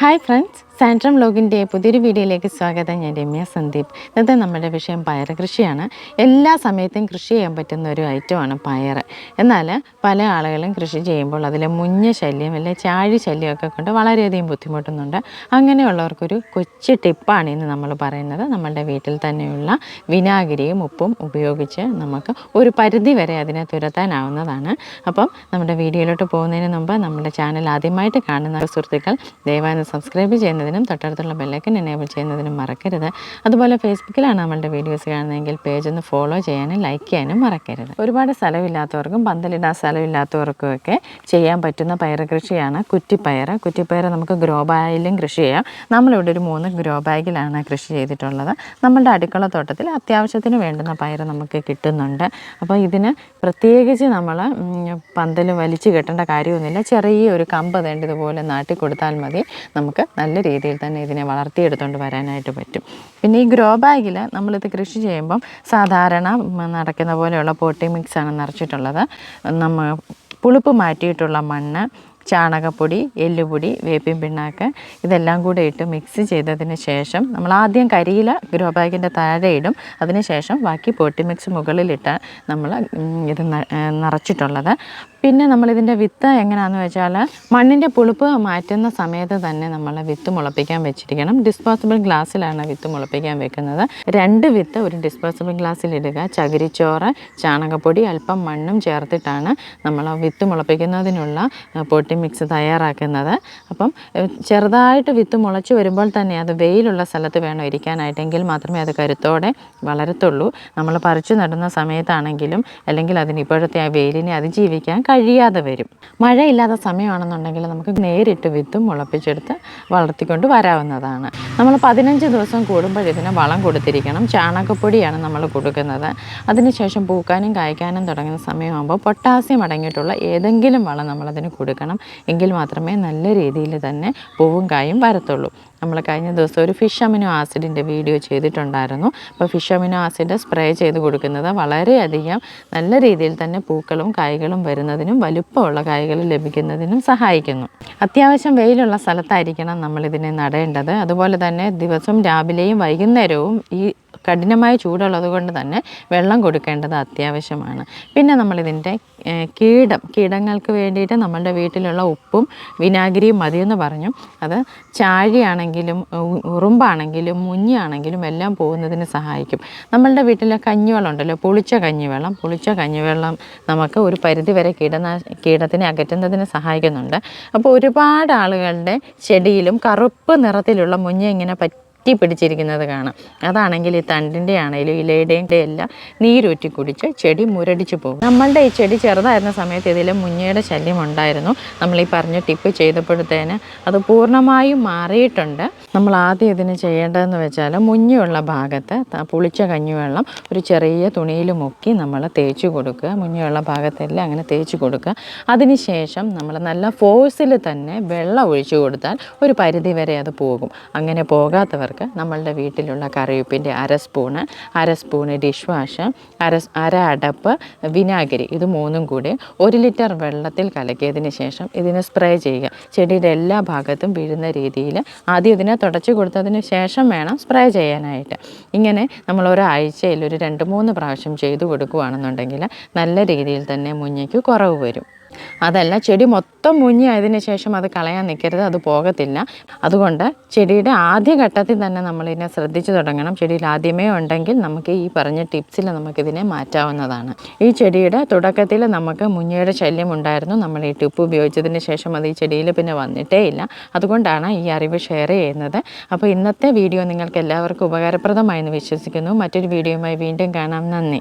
Hi friends, സാൻട്രം ലോഗിന്റെ പുതിയൊരു വീഡിയോയിലേക്ക് സ്വാഗതം. ഞാൻ രമ്യ സന്ദീപ്. ഇന്നത്തെ നമ്മുടെ വിഷയം പയർ കൃഷിയാണ്. എല്ലാ സമയത്തും കൃഷി ചെയ്യാൻ പറ്റുന്ന ഒരു ഐറ്റമാണ് പയർ. എന്നാൽ പല ആളുകളും കൃഷി ചെയ്യുമ്പോൾ അതിലെ മുഞ്ഞ ശല്യം അല്ലെ ചാഴി ശല്യമൊക്കെ കൊണ്ട് വളരെയധികം ബുദ്ധിമുട്ടുന്നുണ്ട്. അങ്ങനെയുള്ളവർക്കൊരു കൊച്ചു ടിപ്പാണ് ഇന്ന് നമ്മൾ പറയുന്നത്. നമ്മളുടെ വീട്ടിൽ തന്നെയുള്ള വിനാഗിരിയും ഉപ്പും ഉപയോഗിച്ച് നമുക്ക് ഒരു പരിധി വരെ അതിനെ തുരത്താനാവുന്നതാണ്. അപ്പം നമ്മുടെ വീഡിയോയിലോട്ട് പോകുന്നതിന് മുമ്പ് നമ്മുടെ ചാനൽ ആദ്യമായിട്ട് കാണുന്ന സുഹൃത്തുക്കൾ ദയവായി സബ്സ്ക്രൈബ് ചെയ്യുന്നതിനും തൊട്ടടുത്തുള്ള ബെല്ലൈക്കൻ എനേബിൾ ചെയ്യുന്നതിനും മറക്കരുത്. അതുപോലെ ഫേസ്ബുക്കിലാണ് നമ്മളുടെ വീഡിയോസ് കാണുന്നതെങ്കിൽ പേജ് ഒന്ന് ഫോളോ ചെയ്യാനും ലൈക്ക് ചെയ്യാനും മറക്കരുത്. ഒരുപാട് സ്ഥലമില്ലാത്തവർക്കും പന്തലിടാൻ സ്ഥലമില്ലാത്തവർക്കും ഒക്കെ ചെയ്യാൻ പറ്റുന്ന പയർ കൃഷിയാണ് കുറ്റിപ്പയർ കുറ്റിപ്പയർ നമുക്ക് ഗ്രോ ബാഗിലും കൃഷി ചെയ്യാം. നമ്മളിവിടെ ഒരു മൂന്ന് ഗ്രോ ബാഗിലാണ് കൃഷി ചെയ്തിട്ടുള്ളത്. നമ്മളുടെ അടുക്കള തോട്ടത്തിൽ അത്യാവശ്യത്തിന് വേണ്ടുന്ന പയർ നമുക്ക് കിട്ടുന്നുണ്ട്. അപ്പോൾ ഇതിന് പ്രത്യേകിച്ച് നമ്മൾ പന്തൽ വലിച്ചു കെട്ടേണ്ട കാര്യമൊന്നുമില്ല. ചെറിയ ഒരു കമ്പ് തേണ്ട ഇതുപോലെ നാട്ടി കൊടുത്താൽ മതി. നമുക്ക് നല്ല രീതിയിൽ തന്നെ ഇതിനെ വളർത്തിയെടുത്തുകൊണ്ട് വരാനായിട്ട് പറ്റും. പിന്നെ ഈ ഗ്രോ ബാഗിൽ നമ്മളിത് കൃഷി ചെയ്യുമ്പം സാധാരണ നടക്കുന്ന പോലെയുള്ള പോട്ടി മിക്സാണ് നിറച്ചിട്ടുള്ളത്. നമ്മൾ പുളിപ്പ് മാറ്റിയിട്ടുള്ള മണ്ണ് ചാണകപ്പൊടി എല്ലുപൊടി വേപ്പിൻ പിണ്ണാക്ക് ഇതെല്ലാം കൂടെ ഇട്ട് മിക്സ് ചെയ്തതിന് ശേഷം നമ്മൾ ആദ്യം കരിയില ഗ്രോ ബാഗിന്റെ താഴെ ഇടും. അതിന് ശേഷം ബാക്കി പൊട്ടി മിക്സ് മുകളിലിട്ട് നമ്മൾ ഇത് നിറച്ചിട്ടുള്ളത്. പിന്നെ നമ്മളിതിന്റെ വിത്ത് എങ്ങനെയാണെന്ന് വെച്ചാൽ മണ്ണിന്റെ പുളിപ്പ് മാറ്റുന്ന സമയത്ത് തന്നെ നമ്മൾ വിത്ത് മുളപ്പിക്കാൻ വെച്ചിരിക്കണം. ഡിസ്പോസിബിൾ ഗ്ലാസ്സിലാണ് വിത്ത് മുളപ്പിക്കാൻ വെക്കുന്നത്. രണ്ട് വിത്ത് ഒരു ഡിസ്പോസിബിൾ ഗ്ലാസ്സിൽ ഇടുക. ചകിരിച്ചോറ് ചാണകപ്പൊടി അല്പം മണ്ണും ചേർത്തിട്ടാണ് നമ്മൾ വിത്ത് മുളപ്പിക്കുന്നതിനുള്ള ഏഹ്, പൊട്ടി മിക്സ് തയ്യാറാക്കുന്നത്. അപ്പം ചെറുതായിട്ട് വിത്ത് മുളച്ച് വരുമ്പോൾ തന്നെ അത് വെയിലുള്ള സ്ഥലത്ത് വേണം ഇരിക്കാനായിട്ടെങ്കിൽ മാത്രമേ അത് കരുത്തോടെ വളരത്തുള്ളൂ. നമ്മൾ പറിച്ചു നടുന്ന സമയത്താണെങ്കിലും അല്ലെങ്കിൽ അതിന് ഇപ്പോഴത്തെ ആ വെയിലിനെ അതിജീവിക്കാൻ കഴിയാതെ വരും. മഴയില്ലാത്ത സമയമാണെന്നുണ്ടെങ്കിൽ നമുക്ക് നേരിട്ട് വിത്തും മുളപ്പിച്ചെടുത്ത് വളർത്തിക്കൊണ്ട് വരാവുന്നതാണ്. നമ്മൾ പതിനഞ്ച് ദിവസം കൂടുമ്പോൾ ഇതിന് വളം കൊടുത്തിരിക്കണം. ചാണകപ്പൊടിയാണ് നമ്മൾ കൊടുക്കുന്നത്. അതിനുശേഷം പൂക്കാനും കായ്ക്കാനും തുടങ്ങുന്ന സമയമാകുമ്പോൾ പൊട്ടാസ്യം അടങ്ങിയിട്ടുള്ള ഏതെങ്കിലും വളം നമ്മളതിന് കൊടുക്കണം. എങ്കിൽ മാത്രമേ നല്ല രീതിയിൽ തന്നെ പൂവും കായും വരത്തുള്ളൂ. നമ്മൾ കഴിഞ്ഞ ദിവസം ഒരു ഫിഷ് അമിനോ ആസിഡിന്റെ വീഡിയോ ചെയ്തിട്ടുണ്ടായിരുന്നു. അപ്പോൾ ഫിഷ് അമിനോ ആസിഡ് സ്പ്രേ ചെയ്ത് കൊടുക്കുന്നത് വളരെയധികം നല്ല രീതിയിൽ തന്നെ പൂക്കളും കായ്കളും വരുന്നതിനും വലുപ്പമുള്ള കായ്കൾ ലഭിക്കുന്നതിനും സഹായിക്കുന്നു. അത്യാവശ്യം വെയിലുള്ള സ്ഥലത്തായിരിക്കണം നമ്മളിതിനെ നടേണ്ടത്. അതുപോലെ തന്നെ ദിവസവും രാവിലെയും വൈകുന്നേരവും ഈ കഠിനമായ ചൂടുള്ളത് കൊണ്ട് തന്നെ വെള്ളം കൊടുക്കേണ്ടത് അത്യാവശ്യമാണ്. പിന്നെ നമ്മളിതിന്റെ കീടം കീടങ്ങൾക്ക് വേണ്ടിയിട്ട് നമ്മളുടെ വീട്ടിലുള്ള ഉപ്പും വിനാഗിരിയും മതിയെന്ന് പറഞ്ഞു. അത് ചാഴിയാണെങ്കിലും ഉറുമ്പാണെങ്കിലും മുഞ്ഞാണെങ്കിലും എല്ലാം പോകുന്നതിന് സഹായിക്കും. നമ്മളുടെ വീട്ടിലെ കഞ്ഞിവെള്ളം ഉണ്ടല്ലോ പുളിച്ച കഞ്ഞിവെള്ളം. പുളിച്ച കഞ്ഞിവെള്ളം നമുക്ക് ഒരു പരിധിവരെ കീടനാ കീടത്തിനെ അകറ്റുന്നതിന് സഹായിക്കുന്നുണ്ട്. അപ്പോൾ ഒരുപാട് ആളുകളുടെ ചെടിയിലും കറുപ്പ് നിറത്തിലുള്ള മുഞ്ഞ ഇങ്ങനെ പറ്റി പറ്റി പിടിച്ചിരിക്കുന്നത് കാണാം. അതാണെങ്കിൽ ഈ തണ്ടിന്റെ ആണെങ്കിലും ഇലയുടെയും എല്ലാം നീരൂറ്റി കുടിച്ച് ചെടി മുരടിച്ച് പോകും. നമ്മളുടെ ഈ ചെടി ചെറുതായിരുന്ന സമയത്ത് ഇതിൽ മുഞ്ഞയുടെ ശല്യം ഉണ്ടായിരുന്നു. നമ്മൾ ഈ പറഞ്ഞ ടിപ്പ് ചെയ്തപ്പോഴത്തേന് അത് പൂർണമായും മാറിയിട്ടുണ്ട്. നമ്മൾ ആദ്യം ഇതിന് ചെയ്യേണ്ടതെന്ന് വെച്ചാൽ മുഞ്ഞയുള്ള ഭാഗത്ത് പുളിച്ച കഞ്ഞിവെള്ളം ഒരു ചെറിയ തുണിയിൽ മുക്കി നമ്മൾ തേച്ച് കൊടുക്കുക. മുഞ്ഞയുള്ള ഭാഗത്തെല്ലാം അങ്ങനെ തേച്ച് കൊടുക്കുക. അതിനുശേഷം നമ്മൾ നല്ല ഫോഴ്സിൽ തന്നെ വെള്ളം ഒഴിച്ചു കൊടുത്താൽ ഒരു പരിധി വരെ അത് പോകും. അങ്ങനെ പോകാത്തവർക്ക് നമ്മളുടെ വീട്ടിലുള്ള കറിവേപ്പിന്റെ അര സ്പൂണ് അര സ്പൂണ് ഡിഷ് വാഷ് അര അര അടപ്പ് വിനാഗിരി ഇത് മൂന്നും കൂടി ഒരു ലിറ്റർ വെള്ളത്തിൽ കലക്കിയതിന് ശേഷം ഇതിനെ സ്പ്രേ ചെയ്യുക. ചെടിയുടെ എല്ലാ ഭാഗത്തും വീഴുന്ന രീതിയിൽ ആദ്യം ഇതിനെ തുടച്ചു കൊടുത്തതിന് ശേഷം വേണം സ്പ്രേ ചെയ്യാനായിട്ട്. ഇങ്ങനെ നമ്മൾ ഒരാഴ്ചയിൽ ഒരു രണ്ട് മൂന്ന് പ്രാവശ്യം ചെയ്തു കൊടുക്കുകയാണെന്നുണ്ടെങ്കിൽ നല്ല രീതിയിൽ തന്നെ മുഞ്ഞയ്ക്ക് കുറവ് വരും. അതല്ല ചെടി മൊത്തം മുങ്ങിയതിന് ശേഷം അത് കളയാൻ നിൽക്കരുത് അത് പോകത്തില്ല. അതുകൊണ്ട് ചെടിയുടെ ആദ്യ ഘട്ടത്തിൽ തന്നെ നമ്മളിതിനെ ശ്രദ്ധിച്ചു തുടങ്ങണം. ചെടിയിൽ ആദ്യമേ ഉണ്ടെങ്കിൽ നമുക്ക് ഈ പറഞ്ഞ ടിപ്സിൽ നമുക്കിതിനെ മാറ്റാവുന്നതാണ്. ഈ ചെടിയുടെ തുടക്കത്തിൽ നമുക്ക് മുഞ്ഞയുടെ ശല്യം ഉണ്ടായിരുന്നു. നമ്മൾ ഈ ടിപ്പ് ഉപയോഗിച്ചതിന് ശേഷം അത് ഈ ചെടിയിൽ പിന്നെ വന്നിട്ടേ ഇല്ല. അതുകൊണ്ടാണ് ഈ അറിവ് ഷെയർ ചെയ്യുന്നത്. അപ്പോൾ ഇന്നത്തെ വീഡിയോ നിങ്ങൾക്ക് എല്ലാവർക്കും ഉപകാരപ്രദമായി എന്ന് വിശ്വസിക്കുന്നു. മറ്റൊരു വീഡിയോയുമായി വീണ്ടും കാണാം. നന്ദി.